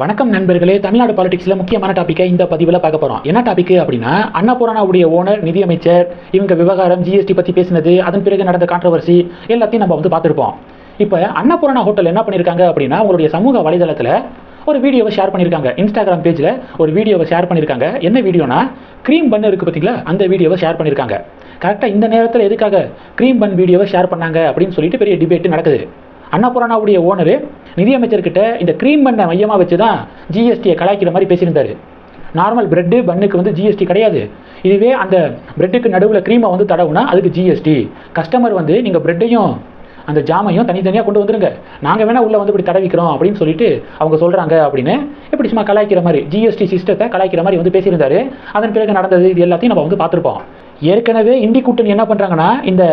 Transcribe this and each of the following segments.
வணக்கம் நண்பர்களே தமிழ்நாடு பாலிடிக்ஸில் முக்கியமான டாப்பிக்கை இந்த பதிவில் பார்க்க போகிறோம் என்ன டாபிக் அப்படின்னா அன்னபூரணாவுடைய ஓனர் நிதியமைச்சர் இவங்க விவகாரம் ஜிஎஸ்டி பற்றி பேசினது அதன் பிறகு நடந்த கான்ட்ரவர்சி எல்லாத்தையும் நம்ம வந்து பார்த்துருப்போம். இப்போ அன்னபூரணா ஹோட்டல் என்ன பண்ணியிருக்காங்க அப்படின்னா உங்களுடைய சமூக வலைதளத்தில் ஒரு வீடியோவை ஷேர் பண்ணியிருக்காங்க இன்ஸ்டாகிராம் பேஜில் ஒரு வீடியோவை ஷேர் பண்ணியிருக்காங்க என்ன வீடியோனா க்ரீம் பன் இருக்குது பார்த்தீங்களா? அந்த வீடியோவை ஷேர் பண்ணியிருக்காங்க கரெக்டாக இந்த நேரத்தில் எதுக்காக க்ரீம் பன் வீடியோவை ஷேர் பண்ணாங்க அப்படின்னு சொல்லிட்டு பெரிய டிபேட் நடக்குது. அன்னபூரணாவுடைய ஓனர் நிதியமைச்சர்கிட்ட இந்த க்ரீம் பண்ணை மையமாக வச்சு தான் ஜிஎஸ்டியை கலாய்க்கிற மாதிரி பேசியிருந்தாரு. நார்மல் பிரெட்டு பன்னுக்கு வந்து ஜிஎஸ்டி கிடையாது. இதுவே அந்த பிரெட்டுக்கு நடுவில் க்ரீமை வந்து தடவுனா அதுக்கு ஜிஎஸ்டி கஸ்டமர் வந்து நீங்கள் பிரெட்டையும் அந்த ஜாமையும் தனித்தனியாக கொண்டு வந்துருங்க. நாங்கள் வேணால் உள்ளே வந்து இப்படி தடவிக்கிறோம் அப்படின்னு சொல்லிட்டு அவங்க சொல்கிறாங்க அப்படின்னு இப்படி சும்மா கலாய்க்கிற மாதிரி ஜிஎஸ்டி சிஸ்டத்தை கலாய்க்கிற மாதிரி வந்து பேசியிருந்தாரு. அதன் பிறகு நடந்தது இது எல்லாத்தையும் நம்ம வந்து பார்த்துருப்போம். ஏற்கனவே இந்தி கூட்டணி என்ன பண்ணுறாங்கன்னா இந்த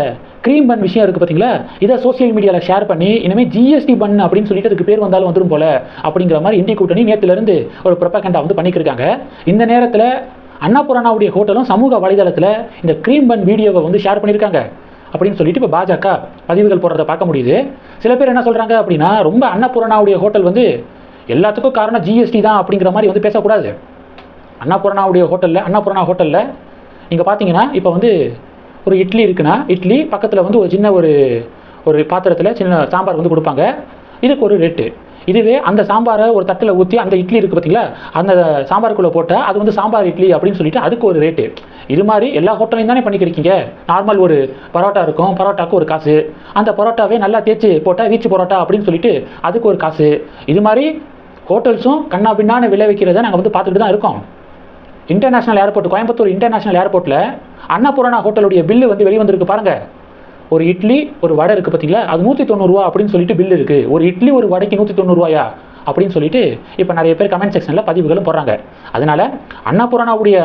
க்ரீம் பன் விஷயம் இருக்குது பார்த்தீங்களா இதை சோஷியல் மீடியாவில் ஷேர் பண்ணி இனிமேல் ஜிஎஸ்டி பன் அப்படின்னு சொல்லிட்டு அதுக்கு பேர் வந்தாலும் வந்துடும் போல. அப்படிங்கிற மாதிரி இந்திய கூட்டணி நேற்றுலேருந்து ஒரு ப்ரொபகண்டா வந்து பண்ணிக்கிருக்காங்க. இந்த நேரத்தில் அன்னபூரணாவுடைய ஹோட்டலும் சமூக வலைதளத்தில் இந்த க்ரீம் பன் வீடியோவை வந்து ஷேர் பண்ணியிருக்காங்க அப்படின்னு சொல்லிட்டு இப்போ பாஜக பதிவுகள் போடுறத பார்க்க முடியுது. சில பேர் என்ன சொல்கிறாங்க அப்படின்னா ரொம்ப அன்னபூரணாவுடைய ஹோட்டல் வந்து எல்லாத்துக்கும் காரணம் ஜிஎஸ்டி தான் அப்படிங்கிற மாதிரி வந்து பேசக்கூடாது. அன்னபூரணாவுடைய ஹோட்டலில் அன்னபூரணா ஹோட்டலில் நீங்கள் பார்த்தீங்கன்னா இப்போ வந்து ஒரு இட்லி இருக்குன்னா இட்லி பக்கத்தில் வந்து ஒரு சின்ன ஒரு ஒரு பாத்திரத்தில் சின்ன சாம்பார் வந்து கொடுப்பாங்க. இதுக்கு ஒரு ரேட்டு இதுவே அந்த சாம்பாரை ஒரு தட்டில் ஊற்றி அந்த இட்லி இருக்குது பார்த்தீங்களா அந்த சாம்பாருக்குள்ளே போட்டால் அது வந்து சாம்பார் இட்லி அப்படின்னு சொல்லிட்டு அதுக்கு ஒரு ரேட்டு இது மாதிரி எல்லா ஹோட்டலையும் தானே பண்ணிக்கிறீங்க நார்மல் ஒரு பரோட்டா இருக்கும் பரோட்டாவுக்கு ஒரு காசு. அந்த பரோட்டாவே நல்லா தேய்ச்சி போட்டால் வீச்சு பரோட்டா அப்படின்னு சொல்லிட்டு அதுக்கு ஒரு காசு. இது மாதிரி ஹோட்டல்ஸும் கண்ணா பின்னான்னு விளை வைக்கிறத நாங்கள் வந்து பார்த்துட்டு தான் இருக்கோம். இன்டர்நேஷனல் ஏர்போர்ட் கோயம்புத்தூர் இன்டர்நேஷ்னல் ஏர்போர்ட்டில் அன்னபூரணா ஹோட்டலுடைய பில்லு வந்து வெளிவந்திருக்கு பாருங்க. ஒரு இட்லி ஒரு வடை இருக்குது பார்த்தீங்களா அது நூற்றி தொண்ணூறுரூவா அப்படின்னு சொல்லிட்டு பில் இருக்குது ஒரு இட்லி ஒரு வடைக்கு நூற்றி தொண்ணூறுரூவாயா அப்படின்னு சொல்லிட்டு இப்போ நிறைய பேர் கமெண்ட் செக்ஷனில் பதிவுகளும் போடுறாங்க. அதனால் அன்னபூரணாவுடைய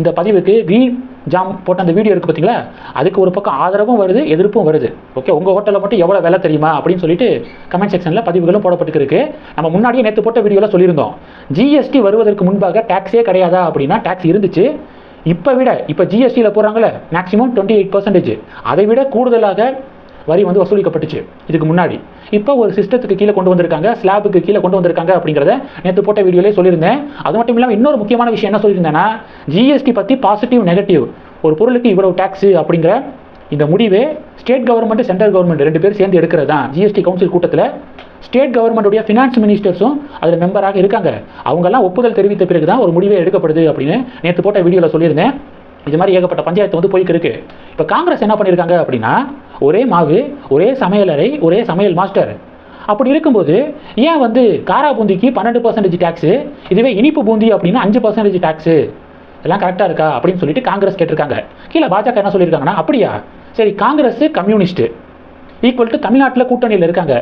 இந்த பதிவுக்கு க்ரீன் ஜாம் போட்ட அந்த வீடியோ இருக்குது பார்த்தீங்களா அதுக்கு ஒரு பக்கம் ஆதரவும் வருது எதிர்ப்பும் வருது. ஓகே உங்கள் ஹோட்டலில் மட்டும் எவ்வளோ விலை தெரியுமா? அப்படின்னு சொல்லிட்டு கமெண்ட் செக்ஷனில் பதிவுகளும் போடப்பட்டுருக்கு. நம்ம முன்னாடியே நேற்று போட்ட வீடியோவில் சொல்லியிருந்தோம். ஜிஎஸ்டி வருவதற்கு முன்பாக டேக்ஸே கிடையாதா அப்படின்னா டேக்ஸ் இருந்துச்சு. இப்போ விட இப்போ ஜிஎஸ்டியில் போகிறாங்களே மேக்ஸிமம் டுவெண்ட்டி எயிட் பர்சன்டேஜ் அதை விட கூடுதலாக வரி வந்து வசூலிக்கப்பட்டுச்சு இதுக்கு முன்னாடி. இப்போ ஒரு சிஸ்டத்துக்கு கீழே கொண்டு வந்திருக்காங்க ஸ்லாபுக்கு கீழே கொண்டு வந்திருக்காங்க அப்படிங்கிறத நேற்று போட்ட வீடியோலே சொல்லியிருந்தேன். அது மட்டும் இல்லாமல் இன்னொரு முக்கியமான விஷயம் என்ன சொல்லியிருந்தேன்னா ஜிஎஸ்டி பற்றி பாசிட்டிவ் நெகட்டிவ் ஒரு பொருளுக்கு இவ்வளவு டேக்ஸு அப்படிங்கிற இந்த முடிவே ஸ்டேட் கவர்மெண்ட் சென்ட்ரல் கவர்மெண்ட் ரெண்டு பேரும் சேர்ந்து எடுக்கிறது தான் ஜிஎஸ்டி கவுன்சில் கூட்டத்தில் ஸ்டேட் கவர்மெண்ட்டுடைய ஃபினான்ஸ் மினிஸ்டர்ஸும் அதில் மெம்பராக இருக்காங்க. அவங்கெல்லாம் ஒப்புதல் தெரிவித்த பிறகு தான் ஒரு முடிவே எடுக்கப்படுது அப்படின்னு நேற்று போட்ட வீடியோவில் சொல்லியிருந்தேன். இது மாதிரி ஏகப்பட்ட பஞ்சாயத்து வந்து போய்க்கிருக்கு இப்போ காங்கிரஸ் என்ன பண்ணியிருக்காங்க அப்படின்னா ஒரே மாவு ஒரே சமையலறை ஒரே சமையல் மாஸ்டர். அப்படி இருக்கும்போது ஏன் வந்து காரா பூந்திக்கு பன்னெண்டு பர்சன்டேஜ் டேக்ஸு இதுவே இனிப்பு பூந்தி அப்படின்னா அஞ்சு பர்சன்டேஜ் டேக்ஸு எல்லாம் கரெக்டாக இருக்கா அப்படின்னு சொல்லிட்டு காங்கிரஸ் கேட்டிருக்காங்க. கீழே பாஜக என்ன சொல்லியிருக்காங்கன்னா அப்படியா? சரி காங்கிரஸ் கம்யூனிஸ்ட்டு. ஈக்குவல் டு தமிழ்நாட்டில் கூட்டணியில் இருக்காங்க.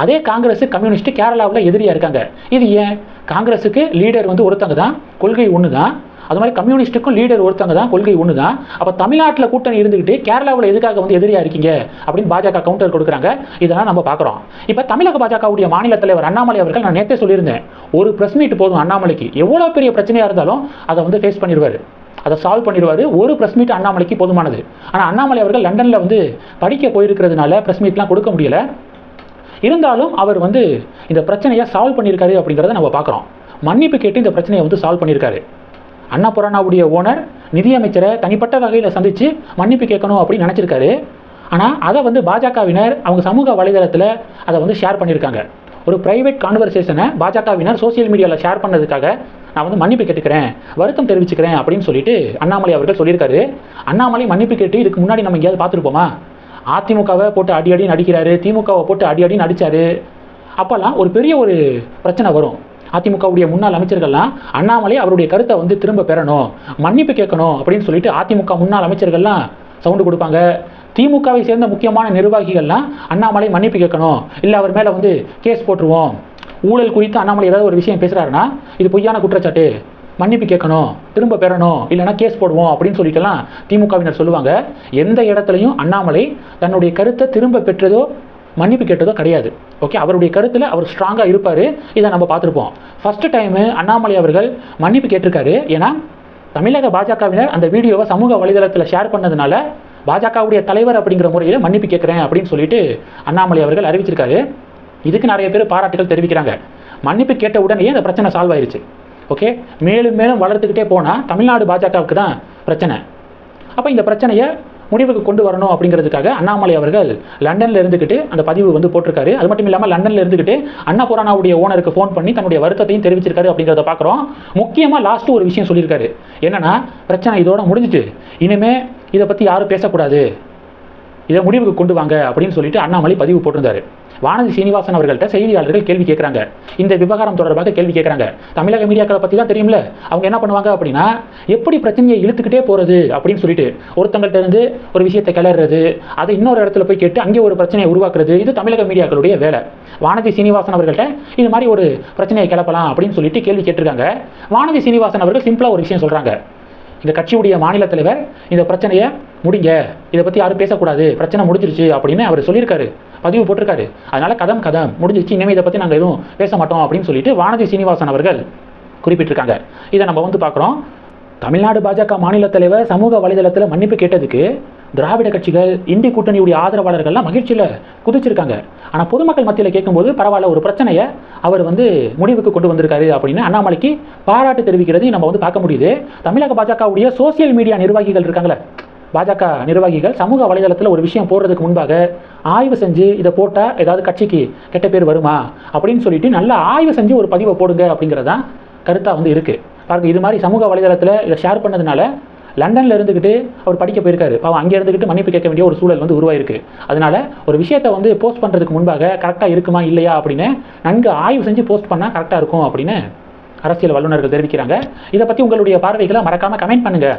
அதே காங்கிரஸ் கம்யூனிஸ்ட் கேரளாவில் எதிரியாக இருக்காங்க. இது ஏன்? காங்கிரஸுக்கு லீடர் வந்து ஒருத்தங்க தான் கொள்கை ஒன்று தான். அது மாதிரி கம்யூனிஸ்ட்டுக்கும் லீடர் ஒருத்தங்க தான் கொள்கை ஒன்று தான். அப்போ தமிழ்நாட்டில் கூட்டணி இருந்துக்கிட்டு கேரளாவில் எதுக்காக வந்து எதிரியாக இருக்கீங்க? அப்படின்னு பாஜக கவுண்டர் கொடுக்குறாங்க. இதெல்லாம் நம்ம பார்க்குறோம். இப்போ தமிழக பாஜகவுடைய மாநில தலைவர் அண்ணாமலை அவர்கள் நான் நேற்றே சொல்லியிருந்தேன். ஒரு ப்ரெஸ் மீட் போதும் அண்ணாமலைக்கு. எவ்வளோ பெரிய பிரச்சனையாக இருந்தாலும் அதை வந்து ஃபேஸ் பண்ணிடுவார். அதை சால்வ் பண்ணிடுவார். ஒரு ப்ரெஸ் மீட் அண்ணாமலைக்கு போதுமானது. ஆனால் அண்ணாமலை அவர்கள் லண்டனில் வந்து படிக்க போயிருக்கிறதுனால ப்ரெஸ் மீட்லாம் கொடுக்க முடியல. இருந்தாலும் அவர் வந்து இந்த பிரச்சனையை சால்வ் பண்ணியிருக்காரு அப்படிங்கிறத நம்ம பார்க்குறோம். மன்னிப்பு கேட்டு இந்த பிரச்சனையை வந்து சால்வ் பண்ணியிருக்காரு. அண்ணா புராணாவுடைய ஓனர் நிதியமைச்சரை தனிப்பட்ட வகையில் சந்தித்து மன்னிப்பு கேட்கணும் அப்படின்னு நினச்சிருக்காரு. ஆனால் அதை வந்து பாஜகவினர் அவங்க சமூக வலைதளத்தில் அதை வந்து ஷேர் பண்ணியிருக்காங்க. ஒரு ப்ரைவேட் கான்வர்சேஷனை பாஜகவினர் சோசியல் மீடியாவில் ஷேர் பண்ணதுக்காக நான் வந்து மன்னிப்பு கேட்டுக்கிறேன் வருத்தம் தெரிவிச்சுக்கிறேன் அப்படின்னு சொல்லிட்டு அண்ணாமலை அவர்கள் சொல்லியிருக்காரு. அண்ணாமலை மன்னிப்பு கேட்டு இதுக்கு முன்னாடி நம்ம எங்கேயாவது பார்த்துருப்போமா? அதிமுகவை போட்டு அடி அடி நடிக்கிறாரு திமுகவை போட்டு அடி அடி நடிச்சாரு அப்போல்லாம் ஒரு பெரிய ஒரு பிரச்சனை வரும். அதிமுகவுடைய முன்னாள் அமைச்சர்கள்லாம் அண்ணாமலை அவருடைய கருத்தை வந்து திரும்ப பெறணும் மன்னிப்பு கேட்கணும் அப்படின்னு சொல்லிட்டு அதிமுக முன்னாள் அமைச்சர்கள்லாம் சவுண்டு கொடுப்பாங்க. திமுகவை சேர்ந்த முக்கியமான நிர்வாகிகள்லாம் அண்ணாமலை மன்னிப்பு கேட்கணும் இல்லை அவர் மேலே வந்து கேஸ் போட்டுருவோம். ஊழல் குறித்து அண்ணாமலை ஏதாவது ஒரு விஷயம் பேசுகிறாருன்னா இது பொய்யான குற்றச்சாட்டு. மன்னிப்பு கேட்கணும் திரும்ப பெறணும் இல்லைனா கேஸ் போடுவோம் அப்படின்னு சொல்லிட்டுலாம் திமுகவினர் சொல்லுவாங்க. எந்த இடத்துலையும் அண்ணாமலை தன்னுடைய கருத்தை திரும்ப பெற்றதோ மன்னிப்பு கேட்டதோ கிடையாது. ஓகே அவருடைய கருத்தில் அவர் ஸ்ட்ராங்காக இருப்பார். இதை நம்ம பார்த்துருப்போம். ஃபஸ்ட்டு டைமு அண்ணாமலை அவர்கள் மன்னிப்பு கேட்டிருக்காரு. ஏன்னா தமிழக பாஜகவினர் அந்த வீடியோவை சமூக வலைதளத்தில் ஷேர் பண்ணதுனால பாஜகவுடைய தலைவர் அப்படிங்கிற முறையில் மன்னிப்பு கேட்குறேன் அப்படின்னு சொல்லிட்டு அண்ணாமலை அவர்கள் அறிவிச்சிருக்காரு. இதுக்கு நிறைய பேர் பாராட்டுகள் தெரிவிக்கிறாங்க. மன்னிப்பு கேட்ட உடனே அந்த பிரச்சனை சால்வ் ஆயிருச்சு. ஓகே மேலும் மேலும் வளர்த்துக்கிட்டே போனால் தமிழ்நாடு பாஜகவுக்கு தான் பிரச்சனை. அப்போ இந்த பிரச்சனையை முடிவுக்கு கொண்டு வரணும் அப்படிங்கிறதுக்காக அண்ணாமலை அவர்கள் லண்டனில் இருந்துக்கிட்டு அந்த பதிவு வந்து போட்டிருக்காரு. அது மட்டும் இல்லாமல் லண்டனில் இருந்துக்கிட்டு அன்னபூரானாவுடைய ஓனருக்கு ஃபோன் பண்ணி தன்னுடைய வருத்தத்தையும் தெரிவிச்சிருக்காரு அப்படிங்கிறத பார்க்குறோம். முக்கியமாக லாஸ்ட்டு ஒரு விஷயம் சொல்லியிருக்காரு. என்னன்னா பிரச்சனை இதோட முடிஞ்சிட்டு. இனிமேல் இதை பற்றி யாரும் பேசக்கூடாது. இதை முடிவுக்கு கொண்டு வாங்க அப்படின்னு சொல்லிட்டு அண்ணாமலை பதிவு போட்டிருந்தாரு. வானதி சீனிவாசன் அவர்கள்ட்ட செய்தியாளர்கள் கேள்வி கேட்குறாங்க. இந்த விவகாரம் தொடர்பாக கேள்வி கேட்குறாங்க. தமிழக மீடியாக்களை பற்றி தான் தெரியும்ல? அவங்க என்ன பண்ணுவாங்க அப்படின்னா எப்படி பிரச்சனையை இழுத்துக்கிட்டே போகிறது அப்படின்னு சொல்லிட்டு ஒருத்தங்கள்ட்ட இருந்து ஒரு விஷயத்தை கிளறது அதை இன்னொரு இடத்துல போய் கேட்டு அங்கே ஒரு பிரச்சனையை உருவாக்குறது இது தமிழக மீடியாக்களுடைய வேலை. வானதி சீனிவாசன் அவர்கள்ட்ட இது மாதிரி ஒரு பிரச்சனையை கிளப்பலாம் அப்படின்னு சொல்லிட்டு கேள்வி கேட்டிருக்காங்க. வானதி சீனிவாசன் அவர்கள் சிம்பிளாக ஒரு விஷயம் சொல்கிறாங்க இந்த கட்சியுடைய மாநில தலைவர் இந்த பிரச்சனையை முடிங்க. இதை பற்றி யாரும் பேசக்கூடாது. பிரச்சனை முடிஞ்சிருச்சு அப்படின்னு அவர் சொல்லியிருக்காரு. பதிவு போட்டிருக்காரு. அதனால கதம் கதம். முடிஞ்சிருச்சு. இனிமேல் இதை பற்றி நாங்கள் எதுவும் பேச மாட்டோம் அப்படின்னு சொல்லிட்டு வானதி சீனிவாசன் அவர்கள் குறிப்பிட்டிருக்காங்க. இதை நம்ம வந்து பார்க்குறோம் தமிழ்நாடு பாஜக மாநில தலைவர் சமூக வலைதளத்தில் மன்னிப்பு கேட்டதுக்கு திராவிட கட்சிகள் இந்தி கூட்டணியுடைய ஆதரவாளர்கள்லாம் மகிழ்ச்சியில் குதிச்சிருக்காங்க. ஆனால் பொதுமக்கள் மத்தியில் கேட்கும்போது பரவாயில்ல ஒரு பிரச்சனையை அவர் வந்து முடிவுக்கு கொண்டு வந்திருக்காரு அப்படின்னு அண்ணாமலைக்கு பாராட்டு தெரிவிக்கிறது நம்ம வந்து பார்க்க முடியுது. தமிழக பாஜகவுடைய சோசியல் மீடியா நிர்வாகிகள் இருக்காங்களே பாஜக நிர்வாகிகள் சமூக வலைதளத்தில் ஒரு விஷயம் போடுறதுக்கு முன்பாக ஆய்வு செஞ்சு இதை போட்டால் ஏதாவது கட்சிக்கு கெட்ட பேர் வருமா அப்படின்னு சொல்லிட்டு நல்லா ஆய்வு செஞ்சு ஒரு பதிவை போடுங்க அப்படிங்கிறது தான் கருத்தாக வந்து இருக்குது பாருங்க இது மாதிரி சமூக வலைதளத்தில் இதை ஷேர் பண்ணதுனால லண்டனில் இருந்துக்கிட்டு அவர் படிக்க போயிருக்காரு. அவன் அங்கே இருந்துக்கிட்டு மன்னிப்பு கேட்க வேண்டிய ஒரு சூழல் வந்து உருவாயிருக்கு. அதனால ஒரு விஷயத்தை வந்து போஸ்ட் பண்ணுறதுக்கு முன்பாக கரெக்டாக இருக்குமா இல்லையா அப்படின்னு நன்கு ஆய்வு செஞ்சு போஸ்ட் பண்ணால் கரெக்டாக இருக்கும் அப்படின்னு அரசியல் வல்லுநர்கள் தெரிவிக்கிறாங்க. இதை பற்றி உங்களுடைய பார்வைகளை மறக்காமல் கமெண்ட் பண்ணுங்கள்